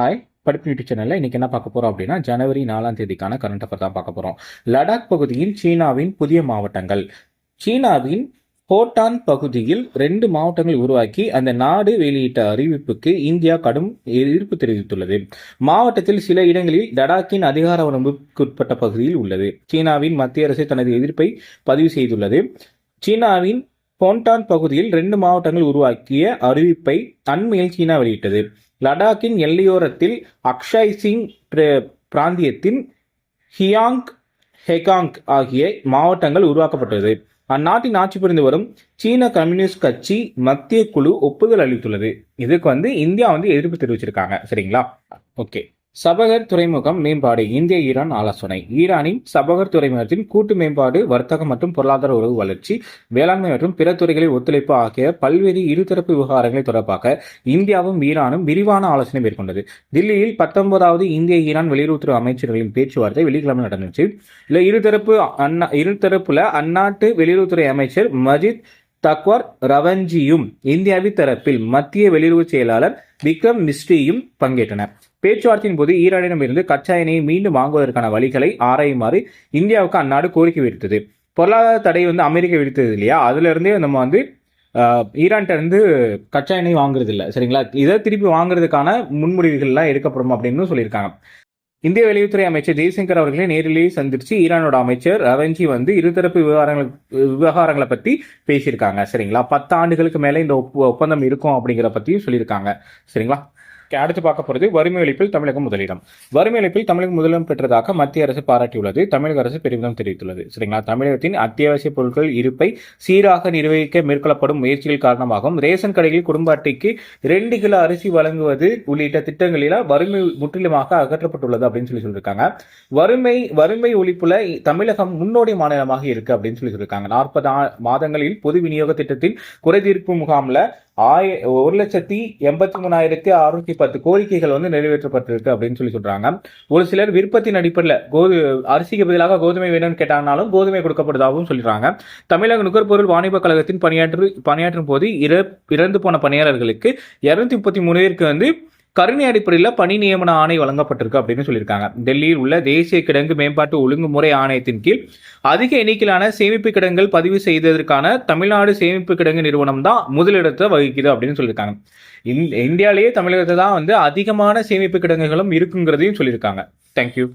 Hi படிப்பு YouTube சேனலில் இன்றைக்கி என்ன பார்க்க போகிறோம் அப்படின்னா ஜனவரி நாலாம் தேதிக்கான கரண்ட் அஃபேர் தான் பார்க்க போகிறோம் லடாக் பகுதியின் சீனாவின் புதிய மாவட்டங்கள். சீனாவின் ஹோட்டான் பகுதியில் ரெண்டு மாவட்டங்கள் உருவாக்கி அந்த நாடு வெளியிட்ட அறிவிப்புக்கு இந்தியா கடும் எதிர்ப்பு தெரிவித்துள்ளது. மாவட்டத்தில் சில இடங்களில் லடாக்கின் அதிகார வரம்புக்குட்பட்ட பகுதியில் உள்ளது. சீனாவின் மத்திய அரசு தனது எதிர்ப்பை பதிவு செய்துள்ளது. சீனாவின் போன்டான் பகுதியில் ரெண்டு மாவட்டங்கள் உருவாக்கிய அறிவிப்பை அண்மையில் சீனா வெளியிட்டது. லடாக்கின் எல்லையோரத்தில் அக்ஷய் சிங் பிர- பிராந்தியத்தின் ஹியாங் ஹெகாங் ஆகிய மாவட்டங்கள் உருவாக்கப்பட்டது அந்நாட்டின் ஆட்சி புரிந்து வரும் சீன கம்யூனிஸ்ட் கட்சி மத்திய குழு ஒப்புதல் அளித்துள்ளது. இதுக்கு வந்து இந்தியா வந்து எதிர்ப்பு தெரிவிச்சிருக்காங்க. சரிங்களா? ஓகே. சபகர் துறைமுகம் மேம்பாடு இந்திய ஈரான் ஆலோசனை. ஈரானின் சபகர் துறைமுகத்தின் கூட்டு மேம்பாடு வர்த்தகம் மற்றும் பொருளாதார உறவு வளர்ச்சி வேளாண்மை மற்றும் பிற துறைகளில் ஒத்துழைப்பு ஆகிய பல்வேறு இருதரப்பு விவகாரங்களை தொடர்பாக இந்தியாவும் ஈரானும் விரிவான ஆலோசனை மேற்கொண்டது. தில்லியில் பத்தொன்பதாவது இந்திய ஈரான் வெளியுறவுத்துறை அமைச்சர்களின் பேச்சுவார்த்தை வெள்ளிக்கிழமை நடந்துச்சு. இல்ல இருதரப்பு அண்ணா இருதரப்புல அந்நாட்டு வெளியுறவுத்துறை அமைச்சர் மஜித் தக்வார் ரவஞ்சியும் இந்தியாவின் தரப்பில் மத்திய வெளியுறவு செயலாளர் விக்ரம் மிஸ்ரியும் பங்கேற்றனர். பேச்சுவார்த்தையின் போது ஈரானிடமிருந்து கச்சா எண்ணெயை மீண்டும் வாங்குவதற்கான வழிகளை ஆராயுமாறு இந்தியாவுக்கு அந்நாடு கோரிக்கை விடுத்தது. பொருளாதார தடை வந்து அமெரிக்கா விடுத்தது இல்லையா? அதுல இருந்தே நம்ம வந்து ஆஹ், இருந்து கச்சா எண்ணெய் வாங்குறது இல்லை சரிங்களா? இதை திருப்பி வாங்குறதுக்கான முன்முடிவுகள்லாம் எடுக்கப்படும் அப்படின்னு சொல்லியிருக்காங்க. இந்திய வெளியுறவுத்துறை அமைச்சர் ஜெய்சங்கர் அவர்களை நேரிலேயே சந்திச்சு ஈரானோட அமைச்சர் ரவஞ்சி வந்து இருதரப்பு விவகாரங்கள் விவகாரங்களை பத்தி பேசியிருக்காங்க. சரிங்களா? பத்து ஆண்டுகளுக்கு மேல இந்த ஒப்பந்தம் இருக்கும் அப்படிங்கிற பத்தியும் சொல்லியிருக்காங்க. சரிங்களா? அடுத்து பார்க்க போறது வறுமை ஒழிப்பில் தமிழகம் முதலிடம். வறுமை ஒழிப்பில் தமிழகம் முதலிடம் பெற்றதாக மத்திய அரசு பாராட்டியுள்ளது. தமிழக அரசு பெருமிதம் தெரிவித்துள்ளது. சரிங்களா? தமிழகத்தின் அத்தியாவசிய பொருட்கள் இருப்பை சீராக நிர்வகிக்க மேற்கொள்ளப்படும் முயற்சிகள் காரணமாகவும் ரேஷன் கடையில் குடும்ப அட்டைக்கு ரெண்டு கிலோ அரிசி வழங்குவது உள்ளிட்ட திட்டங்களில் வறுமை முற்றிலுமாக அகற்றப்பட்டுள்ளது அப்படின்னு சொல்லி சொல்லியிருக்காங்க வறுமை வறுமை ஒழிப்புல தமிழகம் முன்னோடி மாநிலமாக இருக்கு அப்படின்னு சொல்லி சொல்லியிருக்காங்க நாற்பது மாதங்களில் பொது விநியோக திட்டத்தின் குறைதீர்ப்பு முகாம்ல ஆய ஒரு லட்சத்தி எண்பத்தி மூணாயிரத்தி அறுநூத்தி பத்து கோரிக்கைகள் வந்து நிறைவேற்றப்பட்டிருக்கு அப்படின்னு சொல்லி சொல்றாங்க. ஒரு சிலர் விருப்பத்தின் அடிப்படையில் கோது அரிசிக்கு பதிலாக கோதுமை வேணும்னு கேட்டாங்கனாலும் கோதுமை கொடுக்கப்படுவதாகவும் சொல்றாங்க தமிழக நுகர்பொருள் வாணிப கழகத்தின் பணியாற்று பணியாற்றும் போது இற- இறந்து போன பணியாளர்களுக்கு இரநூத்தி முப்பத்தி மூணு பேருக்கு வந்து கருணை அடிப்படையில் பணி நியமன ஆணை வழங்கப்பட்டிருக்கு அப்படின்னு சொல்லியிருக்காங்க. டெல்லியில் உள்ள தேசிய கிடங்கு மேம்பாட்டு ஒழுங்குமுறை ஆணையத்தின் கீழ் அதிக எண்ணிக்கையிலான சேமிப்பு கிடங்குகள் பதிவு செய்ததற்கான தமிழ்நாடு சேமிப்பு கிடங்கு நிறுவனம் தான் முதலிடத்தை வகிக்குது அப்படின்னு சொல்லியிருக்காங்க. இந்- இந்தியாவிலேயே தமிழகத்தில் தான் வந்து அதிகமான சேமிப்பு கிடங்குகளும் இருக்குங்கிறதையும் சொல்லியிருக்காங்க. தேங்க்யூ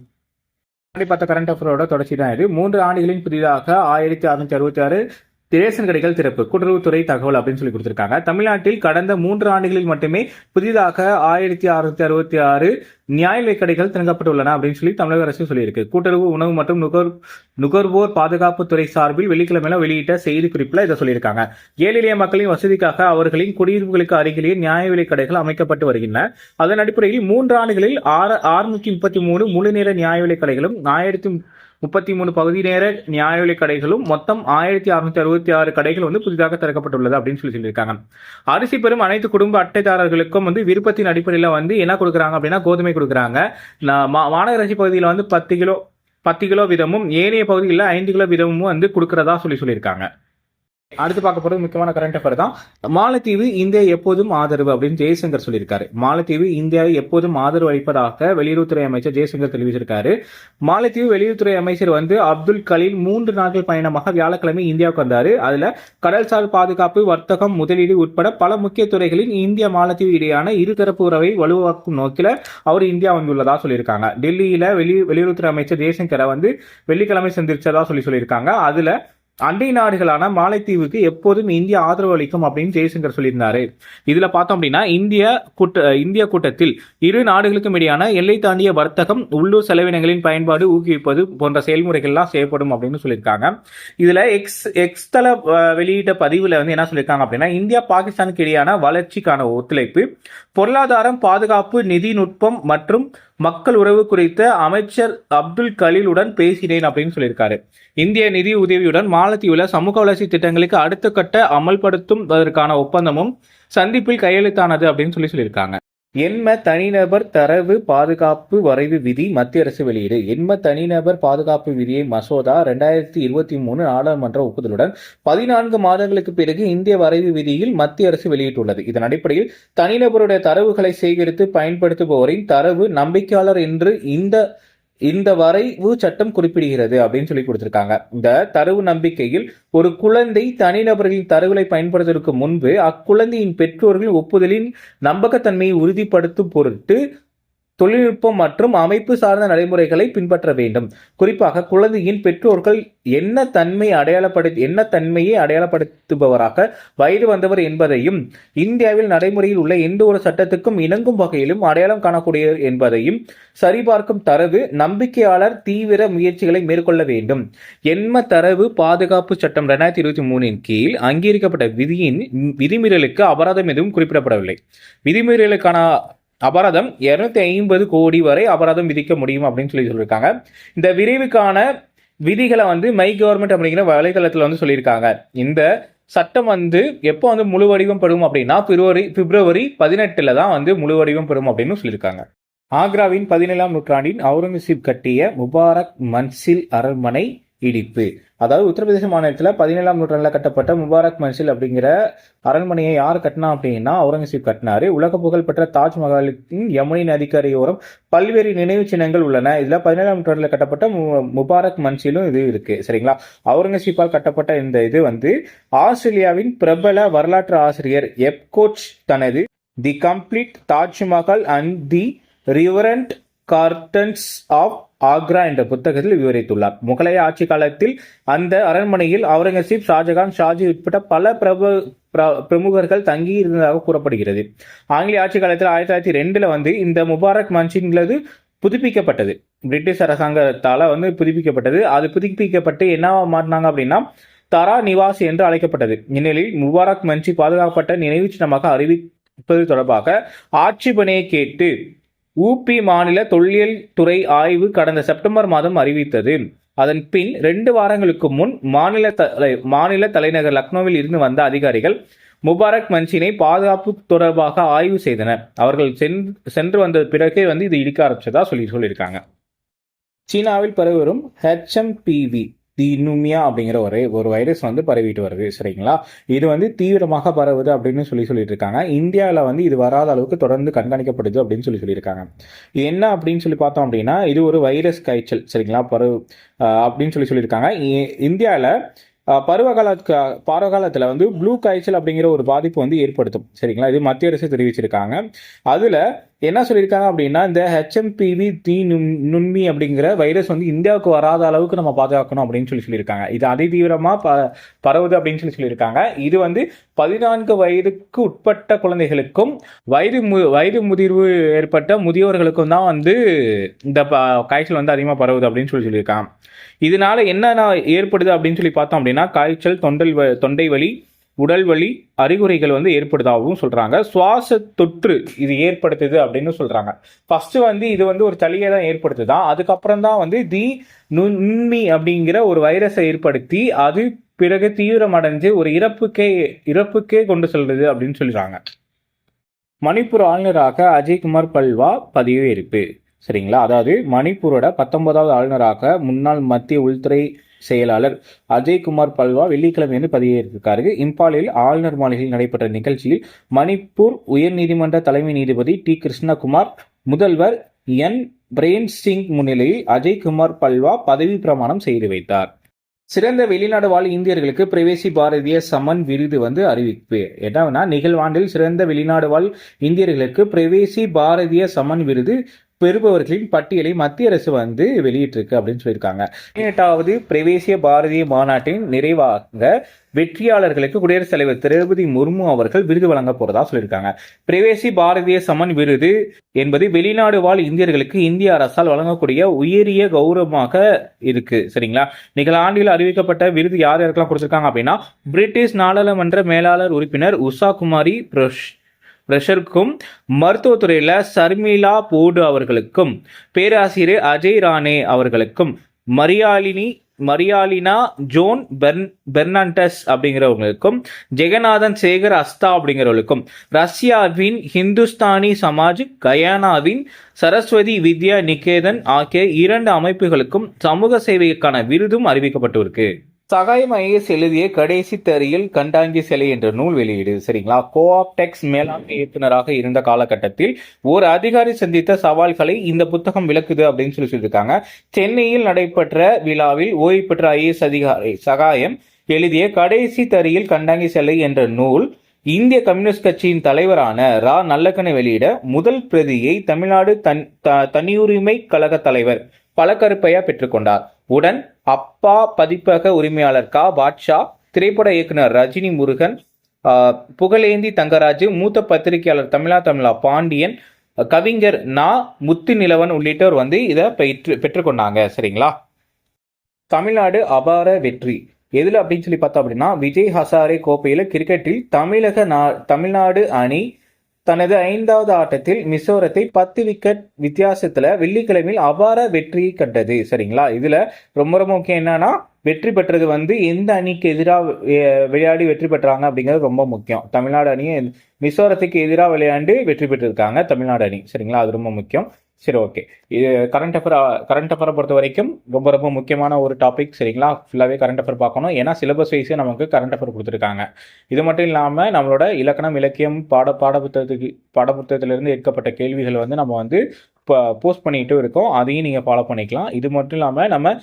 பார்த்த கரண்ட் அஃபரோட தொடர்ச்சி தான் இது. மூன்று ஆண்டுகளின் புதிதாக ஆயிரத்தி அறுநூத்தி அறுபத்தி ஆறு ரேஷன் கடைகள் திறப்பு கூட்டுறவுத்துறை தகவல் அப்படின்னு சொல்லி கொடுத்திருக்காங்க. தமிழ்நாட்டில் கடந்த மூன்று ஆண்டுகளில் மட்டுமே புதிதாக ஆயிரத்தி அறுநூத்தி அறுபத்தி ஆறு நியாய விலை கடைகள் திறக்கப்பட்டுள்ளன அப்படின்னு சொல்லி தமிழக அரசு சொல்லியிருக்கு. கூட்டுறவு உணவு மற்றும் நுகர் நுகர்வோர் பாதுகாப்புத்துறை சார்பில் வெள்ளிக்கிழமையில வெளியிட்ட செய்தி குறிப்பில் இதை சொல்லியிருக்காங்க. ஏழை எளிய மக்களின் வசதிக்காக அவர்களின் குடியிருப்புகளுக்கு அருகிலேயே நியாய விலைக் கடைகள் அமைக்கப்பட்டு வருகின்றன. அதன் அடிப்படையில் மூன்று ஆண்டுகளில் ஆறு அறுநூத்தி முப்பத்தி மூணு முழுநேர நியாய விலை கடைகளும் ஆயிரத்தி முப்பத்தி மூணு பகுதி நேர நியாய விலைக் கடைகளும் மொத்தம் ஆயிரத்தி அறுநூத்தி அறுபத்தி ஆறு கடைகள் வந்து புதிதாக திறக்கப்பட்டுள்ளது அப்படின்னு சொல்லி சொல்லியிருக்காங்க. அரிசி பெறும் அனைத்து குடும்ப அட்டைதாரர்களுக்கும் வந்து விருப்பத்தின் அடிப்படையில் வந்து என்ன கொடுக்குறாங்க அப்படின்னா கோதுமை கொடுக்குறாங்க. நான் மா- மாநகராட்சி பகுதியில் வந்து பத்து கிலோ பத்து கிலோ வீதமும் ஏனைய பகுதிகளில் ஐந்து கிலோ வீதமும் வந்து கொடுக்கறதா சொல்லி சொல்லியிருக்காங்க. அடுத்து பார்க்க போறது முக்கியமான கரண்ட் அஃபேர் தான். மாலத்தீவு இந்தியா எப்போதும் ஆதரவு அப்படின்னு ஜெய்சங்கர் சொல்லியிருக்காரு. மாலத்தீவு இந்தியாவை எப்போதும் ஆதரவு அளிப்பதாக வெளியுறவுத்துறை அமைச்சர் ஜெய்சங்கர் தெரிவிச்சிருக்காரு. மாலத்தீவு வெளியுறவுத்துறை அமைச்சர் வந்து அப்துல் கலீல் மூன்று நாட்கள் பயணமாக வியாழக்கிழமை இந்தியாவுக்கு வந்தாரு. அதுல கடல்சார் பாதுகாப்பு வர்த்தகம் முதலீடு உட்பட பல முக்கிய துறைகளில் இந்தியா மாலத்தீவு இடையான இருதரப்பு உறவை வலுவாக்கும் நோக்கில அவர் இந்தியா வந்துள்ளதா சொல்லியிருக்காங்க. டெல்லியில வெளி வெளியுறவுத்துறை அமைச்சர் ஜெய்சங்கரை வந்து வெள்ளிக்கிழமை சந்திச்சதா சொல்லி சொல்லியிருக்காங்க. அதுல அண்டை நாடுகளான மாலைத்தீவுக்கு எப்போதும் இந்தியா ஆதரவு அளிக்கும் அப்படின்னு ஜெய்சங்கர் சொல்லியிருந்தாரு. இதுல பார்த்தோம் அப்படின்னா இந்திய கூட்ட இந்திய கூட்டத்தில் இரு நாடுகளுக்கும் இடையான எல்லை தாண்டிய வர்த்தகம் உள்ளூர் செலவினங்களின் பயன்பாடு ஊக்குவிப்பது போன்ற செயல்முறைகள்லாம் செய்யப்படும் அப்படின்னு சொல்லியிருக்காங்க. இதுல எக்ஸ் எக்ஸ் தள வெளியிட்ட பதிவுல வந்து என்ன சொல்லியிருக்காங்க அப்படின்னா இந்தியா பாகிஸ்தானுக்கு இடையான வளர்ச்சிக்கான ஒத்துழைப்பு பொருளாதாரம் பாதுகாப்பு நிதி நுட்பம் மற்றும் மக்கள் உறவு குறித்த அமைச்சர் அப்துல் கலீலுடன் பேசினேன் அப்படின்னு சொல்லியிருக்காரு. இந்திய நிதி உதவியுடன் மாலத்தீவில் சமூக வளர்ச்சி திட்டங்களுக்கு அடுத்த கட்ட அமல்படுத்துவதற்கான ஒப்பந்தமும் சந்திப்பில் கையெழுத்தானது அப்படின்னு சொல்லி சொல்லியிருக்காங்க. எண்ம தனிநபர் தரவு பாதுகாப்பு வரைவு விதி மத்திய அரசு வெளியீடு. எண்ம தனிநபர் பாதுகாப்பு விதியை மசோதா ரெண்டாயிரத்தி இருபத்தி மூணு நாடாளுமன்ற ஒப்புதலுடன் பதினான்கு மாதங்களுக்கு பிறகு இந்திய வரைவு விதியில் மத்திய அரசு வெளியிட்டுள்ளது. இதன் அடிப்படையில் தனிநபருடைய தரவுகளை சேகரித்து பயன்படுத்துபவரின் தரவு நம்பிக்கையாளர் என்று இந்த இந்த வரைவு சட்டம் குறிப்பிடுகிறது அப்படின்னு சொல்லி கொடுத்திருக்காங்க. இந்த தரவு நம்பிக்கையில் ஒரு குழந்தை தனிநபர்களின் தரவுகளை பயன்படுத்துவதற்கு முன்பு அக்குழந்தையின் பெற்றோர்கள் ஒப்புதலின் நம்பகத்தன்மையை உறுதிப்படுத்தும் பொருட்டு தொழில்நுட்பம் மற்றும் அமைப்பு சார்ந்த நடைமுறைகளை பின்பற்ற வேண்டும். குறிப்பாக குழந்தையின் பெற்றோர்கள் என்ன தன்மை அடையாளப்படுத்தி என்ன தன்மையை அடையாளப்படுத்துபவராக வயது வந்தவர் என்பதையும் இந்தியாவில் நடைமுறையில் உள்ள எந்த ஒரு சட்டத்துக்கும் இணங்கும் வகையிலும் அடையாளம் காணக்கூடிய என்பதையும் சரிபார்க்கும் தரவு நம்பிக்கையாளர் தீவிர முயற்சிகளை மேற்கொள்ள வேண்டும். எண்ம தரவு பாதுகாப்பு சட்டம் ரெண்டாயிரத்தி இருபத்தி மூணின் கீழ் அங்கீகரிக்கப்பட்ட விதியின் விதிமீறலுக்கு அபராதம் எதுவும் குறிப்பிடப்படவில்லை. விதிமீறலுக்கான அபராதம் இரநூத்தி ஐம்பது கோடி வரை அபராதம் விதிக்க முடியும் அப்படின்னு சொல்லி சொல்லியிருக்காங்க. இந்த விரைவுக்கான விதிகளை வந்து மை கவர்மெண்ட் அப்படிங்கிற வலைதளத்தில் வந்து சொல்லியிருக்காங்க. இந்த சட்டம் வந்து எப்போ வந்து முழு வடிவம் பெறும் அப்படின்னா பிப்ரவரி பிப்ரவரி பதினெட்டில் தான் வந்து முழு வடிவம் பெறும் அப்படின்னு சொல்லியிருக்காங்க. ஆக்ராவின் பதினேழாம் நூற்றாண்டின் அவுரங்கசீப் கட்டிய முபாரக் மன்சில் அரண்மனை இடிப்பு. அதாவது உத்தரப்பிரதேச மாநிலத்தில் பதினேழாம் நூற்றாண்டில் கட்டப்பட்ட முபாரக் மன்சில் அப்படிங்கிற அரண்மனையை யார் கட்டினா அப்படின்னா அவுரங்கசீப் கட்டினாரு. உலக புகழ்பெற்ற தாஜ்மஹாலின் யமுனை நதிக்கரையோரம் பல்வேறு நினைவு சின்னங்கள் உள்ளன. இதில் பதினேழாம் நூற்றாண்டில் கட்டப்பட்ட மு- முபாரக் மன்சிலும் இது இருக்கு. சரிங்களா? அவுரங்கசீப்பால் கட்டப்பட்ட இந்த இது வந்து ஆஸ்திரேலியாவின் பிரபல வரலாற்று ஆசிரியர் எப்கோச் தனது the complete Taj Mahal and the riverfront gardens of Agra என்ற புத்தகத்தில் விவரித்துள்ளார். முகலாய ஆட்சி காலத்தில் அந்த அரண்மனையில் அவுரங்கசீப் ஷாஜகான் ஷாஜி உட்பட பல பிரபு பிர- பிரமுகர்கள் தங்கி இருந்ததாக கூறப்படுகிறது. ஆங்கில ஆட்சி காலத்தில் ஆயிரத்தி தொள்ளாயிரத்தி ரெண்டுல வந்து இந்த முபாரக் மன்சின்களது புதுப்பிக்கப்பட்டது. பிரிட்டிஷ் அரசாங்கத்தால வந்து புதுப்பிக்கப்பட்டது. அது புதுப்பிக்கப்பட்டு என்னவா மாறினாங்க அப்படின்னா தரா நிவாஸ் என்று அழைக்கப்பட்டது. இந்நிலையில் முபாரக் மன்சி பாதுகாக்கப்பட்ட நினைவு சின்னமாக அறிவிப்பது தொடர்பாக ஆட்சேபனையை கேட்டு ஊபி மாநில தொல்லியல் துறை ஆய்வு கடந்த செப்டம்பர் மாதம் அறிவித்தது அதன் பின் ரெண்டு வாரங்களுக்கு முன் மாநில தலை மாநில தலைநகர் லக்னோவில் இருந்து வந்த அதிகாரிகள் முபாரக் மன்சினை பாதுகாப்பு தொடர்பாக ஆய்வு செய்தனர். அவர்கள் சென்று சென்று வந்த பிறகே வந்து இது இடிக்க ஆரம்பிச்சதா சொல்லி சொல்லியிருக்காங்க. சீனாவில் பரவி வரும் ஹெச்எம்பிவி தி அப்படிங்கிற ஒரு ஒரு வைரஸ் வந்து பரவிட்டு வருது சரிங்களா? இது வந்து தீவிரமாக பரவுது அப்படின்னு சொல்லி சொல்லிட்டு இருக்காங்க இந்தியாவில் வந்து இது வராத அளவுக்கு தொடர்ந்து கண்காணிக்கப்படுது அப்படின்னு சொல்லி சொல்லியிருக்காங்க. என்ன அப்படின்னு சொல்லி பார்த்தோம் அப்படின்னா இது ஒரு வைரஸ் காய்ச்சல் சரிங்களா? பரவு அஹ், அப்படின்னு சொல்லி சொல்லியிருக்காங்க. இந்தியாவில் பருவகால பருவகாலத்தில் வந்து ப்ளூ காய்ச்சல் அப்படிங்கிற ஒரு பாதிப்பு வந்து ஏற்படுத்தும். சரிங்களா? இது மத்திய அரசு தெரிவிச்சிருக்காங்க. அதில் என்ன சொல்லியிருக்காங்க அப்படின்னா இந்த ஹெச்எம்பிவி தீ நுண்- நுண்மி அப்படிங்கிற வைரஸ் வந்து இந்தியாவுக்கு வராத அளவுக்கு நம்ம பாதுகாக்கணும் அப்படின்னு சொல்லி சொல்லியிருக்காங்க. இது அதிதீவிரமாக ப பரவுது அப்படின்னு சொல்லி சொல்லியிருக்காங்க. இது வந்து பதினான்கு வயதுக்கு உட்பட்ட குழந்தைகளுக்கும் வயது மு வயது முதிர்வு ஏற்பட்ட முதியோர்களுக்கும் தான் வந்து இந்த ப காய்ச்சல் வந்து அதிகமாக பரவுது அப்படின்னு சொல்லி சொல்லியிருக்காங்க. இதனால என்னென்ன ஏற்படுது அப்படின்னு சொல்லி பார்த்தோம் அப்படின்னா காய்ச்சல் தொண்டல் வ- தொண்டை வலி உடல் வலி அறிகுறிகள் வந்து ஏற்படுதாகவும் சொல்கிறாங்க சுவாச தொற்று இது ஏற்படுத்துது அப்படின்னு சொல்கிறாங்க ஃபஸ்ட்டு வந்து இது வந்து ஒரு சளியை தான் ஏற்படுத்துதான் அதுக்கப்புறம் தான் வந்து தி நுண்மி அப்படிங்கிற ஒரு வைரஸை ஏற்படுத்தி அது பிறகு தீவிரமடைஞ்சு ஒரு இறப்புக்கே இறப்புக்கே கொண்டு செல்றது அப்படின்னு சொல்கிறாங்க மணிப்பூர் ஆளுநராக அஜய்குமார் பல்வா பதவியேற்பு சரிங்களா? அதாவது மணிப்பூரோட பத்தொன்பதாவது ஆளுநராக முன்னாள் மத்திய உள்துறை செயலாளர் அஜய்குமார் பல்வா வெள்ளிக்கிழமை வந்து பதவியேற்றிருக்காரு. இம்பாலில் ஆளுநர் மாளிகையில் நடைபெற்ற நிகழ்ச்சியில் மணிப்பூர் உயர்நீதிமன்ற தலைமை நீதிபதி டி. கிருஷ்ணகுமார் முதல்வர் என். பிரேன் சிங் முன்னிலையில் அஜய்குமார் பல்வா பதவி பிரமாணம் செய்து வைத்தார். சிறந்த வெளிநாடு வாழ் இந்தியர்களுக்கு பிரவேசி பாரதிய சமன் விருது வந்து அறிவிப்பு. என்னன்னா நிகழ்வாண்டில் சிறந்த வெளிநாடு வாழ் இந்தியர்களுக்கு பிரவேசி பாரதிய சமன் விருது பெறுபவர்களின் பட்டியலை மத்திய அரசு வந்து வெளியிட்டிருக்கு அப்படின்னு சொல்லியிருக்காங்க. பதினெட்டாவது பிரவேசிய பாரதிய மாநாட்டின் நிறைவாக வெற்றியாளர்களுக்கு குடியரசுத் தலைவர் திரௌபதி முர்மு அவர்கள் விருது வழங்க போறதா சொல்லியிருக்காங்க. பிரவேசி பாரதிய சமன் விருது என்பது வெளிநாடு வாழ் இந்தியர்களுக்கு இந்திய அரசால் வழங்கக்கூடிய உயரிய கௌரவமாக இருக்கு. சரிங்களா? நிகழாண்டில் அறிவிக்கப்பட்ட விருது யார் யாருக்கெல்லாம் கொடுத்துருக்காங்க அப்படின்னா பிரிட்டிஷ் நாடாளுமன்ற மேலாளர் உறுப்பினர் உஷா குமாரி பிரஷ் பிரஷருக்கும் மருத்துவத்துறையில் சர்மிளா போடு அவர்களுக்கும் பேராசிரியர் அஜய் ராணே அவர்களுக்கும் மரியாளினி மரியாலினா ஜோன் பெர்ன் பெர்னாண்டஸ் அப்படிங்கிறவங்களுக்கும் ஜெகநாதன் சேகர் அஸ்தா அப்படிங்கிறவங்களுக்கும் ரஷ்யாவின் ஹிந்துஸ்தானி சமாஜ் கயானாவின் சரஸ்வதி வித்யா நிகேதன் ஆகிய இரண்டு அமைப்புகளுக்கும் சமூக சேவைக்கான விருதும் அறிவிக்கப்பட்டிருக்கு. சகாயம் ஐஎஸ் எழுதிய கடைசி தறியில் கண்டாங்கி சிலை என்ற நூல் வெளியீடு சரிங்களா? கோஆப்டெக்ஸ் மேலாண்மை இயக்குனராக இருந்த காலகட்டத்தில் ஒரு அதிகாரி சந்தித்த சவால்களை இந்த புத்தகம் விளக்குது அப்படின்னு சொல்லி சொல்லியிருக்காங்க. சென்னையில் நடைபெற்ற விழாவில் ஓய்வு பெற்ற ஐஏஎஸ் அதிகாரி சகாயம் எழுதிய கடைசி தறியில் கண்டாங்கி சிலை என்ற நூல் இந்திய கம்யூனிஸ்ட் கட்சியின் தலைவரான ரா. நல்லக்கனை வெளியிட முதல் பிரதியை தமிழ்நாடு தன் த- தனியுரிமை கழக தலைவர் பலகருப்பையா பெற்றுக்கொண்டார் உடன் அப்பா பதிப்பக உரிமையாளர் கா. பாட்ஷா திரைப்பட இயக்குனர் ரஜினி முருகன் புகழேந்தி தங்கராஜு மூத்த பத்திரிகையாளர் தமிழா தமிழா பாண்டியன் கவிஞர் நா. முத்து நிலவன் உள்ளிட்டோர் வந்து இதை பெற்று பெற்றுக்கொண்டாங்க. சரிங்களா? தமிழ்நாடு அபார வெற்றி. எதில் அப்படின்னு சொல்லி பார்த்தோம் அப்படின்னா விஜய் ஹசாரே கோப்பையில் கிரிக்கெட்டில் தமிழக நா தமிழ்நாடு அணி தனது ஐந்தாவது ஆட்டத்தில் மிசோரத்தை பத்து விக்கெட் வித்தியாசத்துல வெள்ளிக்கிழமையில் அபார வெற்றி கண்டது. சரிங்களா? இதுல ரொம்ப ரொம்ப முக்கியம் என்னன்னா வெற்றி பெற்றது வந்து எந்த அணிக்கு எதிராக விளையாடி வெற்றி பெற்றாங்க அப்படிங்கிறது ரொம்ப முக்கியம். தமிழ்நாடு அணி மிசோரத்துக்கு எதிராக விளையாண்டு வெற்றி பெற்றிருக்காங்க தமிழ்நாடு அணி. சரிங்களா? அது ரொம்ப முக்கியம். சரி ஓகே இது கரண்ட் அஃபேர் கரண்ட் அஃபேரை பொறுத்த வரைக்கும் ரொம்ப ரொம்ப முக்கியமான ஒரு டாபிக் சரிங்களா? ஃபுல்லாகவே கரண்ட் அஃபேர் பார்க்கணும். ஏன்னா சிலபஸ் வைஸே நமக்கு கரண்ட் அஃபேர் கொடுத்துருக்காங்க. இது மட்டும் இல்லாமல் நம்மளோட இலக்கணம் இலக்கியம் பாட பாட புத்தகத்துக்கு பாட புத்தகத்திலிருந்து எடுக்கப்பட்ட கேள்விகள் வந்து நம்ம வந்து இப்போ போஸ்ட் பண்ணிகிட்டும் இருக்கோம். அதையும் நீங்கள் ஃபாலோ பண்ணிக்கலாம். இது மட்டும் இல்லாமல் நம்ம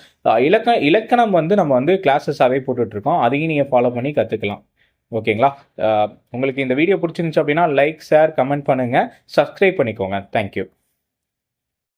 இலக்க இலக்கணம் வந்து நம்ம வந்து கிளாஸஸாகவே போட்டுட்ருக்கோம் அதையும் நீங்கள் ஃபாலோ பண்ணி கற்றுக்கலாம் ஓகேங்களா உங்களுக்கு இந்த வீடியோ பிடிச்சிருந்துச்சு அப்படின்னா லைக் ஷேர் கமெண்ட் பண்ணுங்கள் சப்ஸ்கிரைப் பண்ணிக்கோங்க. Thank you